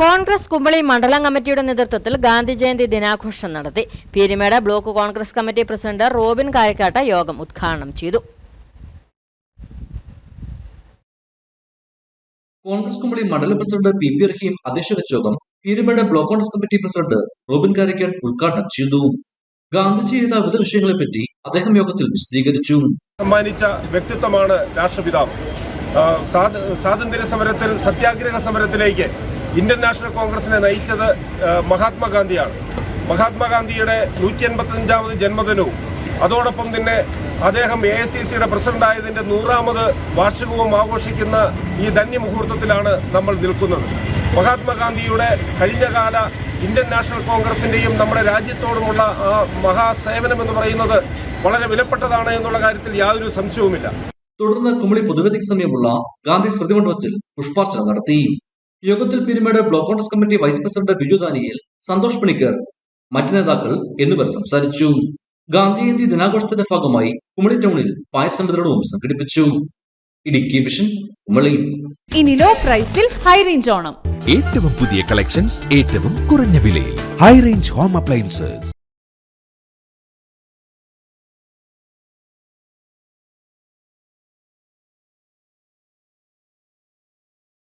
കോൺഗ്രസ് കുമ്പളി മണ്ഡലം കമ്മിറ്റിയുടെ നേതൃത്വത്തിൽ ഗാന്ധി ജയന്തി ദിനാഘോഷം നടത്തി. Peermade block Congress committee president Robin Karikkattu യോഗം ഉദ്ഘാടനം ചെയ്തു. കോൺഗ്രസ് കുമ്പളി മണ്ഡലം പ്രസിഡന്റ് പി പി റഹീം അധ്യക്ഷ വെച്ച യോഗം Peermade block Congress committee president Robin Karikkattu ഉദ്ഘാടനം ചെയ്തു. ഗാന്ധിജി ചെയ്ത വിവിധ വിഷയങ്ങളെപ്പറ്റി അദ്ദേഹം യോഗത്തിൽ വിശദീകരിച്ചു. സമ്മാനിച്ച വ്യക്തിത്വമാണ് രാഷ്ട്രപിതാവ്. സ്വാതന്ത്ര്യ സമരത്തിൽ സത്യാഗ്രഹ സമരത്തിലേക്ക് ഇന്ത്യൻ നാഷണൽ കോൺഗ്രസിനെ നയിച്ചത് മഹാത്മാഗാന്ധിയാണ്. മഹാത്മാഗാന്ധിയുടെ നൂറ്റി എൺപത്തഞ്ചാമത് ജന്മദിനവും അതോടൊപ്പം തന്നെ അദ്ദേഹം എ ഐ സി സിയുടെ പ്രസിഡന്റായതിന്റെ നൂറാമത് വാർഷികവും ആഘോഷിക്കുന്ന ഈ ധന്യമുഹൂർത്തത്തിലാണ് നമ്മൾ നിൽക്കുന്നത്. മഹാത്മാഗാന്ധിയുടെ കഴിഞ്ഞകാല ഇന്ത്യൻ നാഷണൽ കോൺഗ്രസിന്റെയും നമ്മുടെ രാജ്യത്തോടുമുള്ള ആ മഹാസേവനം എന്ന് പറയുന്നത് വളരെ വിലപ്പെട്ടതാണ് എന്നുള്ള കാര്യത്തിൽ യാതൊരു സംശയവുമില്ല. തുടർന്ന് കുമളി പൊതുവേദിക്ക് സമീപമുള്ള ഗാന്ധി സ്മൃതി മണ്ഡപത്തിൽ പുഷ്പാർച്ചന നടത്തി. യോഗത്തിൽ Peermade block Congress committee vice president Biju Daniel Santhosh Panicker മറ്റു നേതാക്കൾ എന്നിവർ സംസാരിച്ചു. ഗാന്ധി ജയന്തി ദിനാഘോഷത്തിന്റെ ഭാഗമായി കുമളി ടൗണിൽ പായസം വിതരണവും സംഘടിപ്പിച്ചു. ഇടുക്കി വിഷൻ കുമളി. ഇനി ലോ പ്രൈസിൽ ഹൈ റേഞ്ച് ഓണം. ഏറ്റവും പുതിയ കളക്ഷൻസ് ഏറ്റവും കുറഞ്ഞ വിലയിൽ. High range home appliances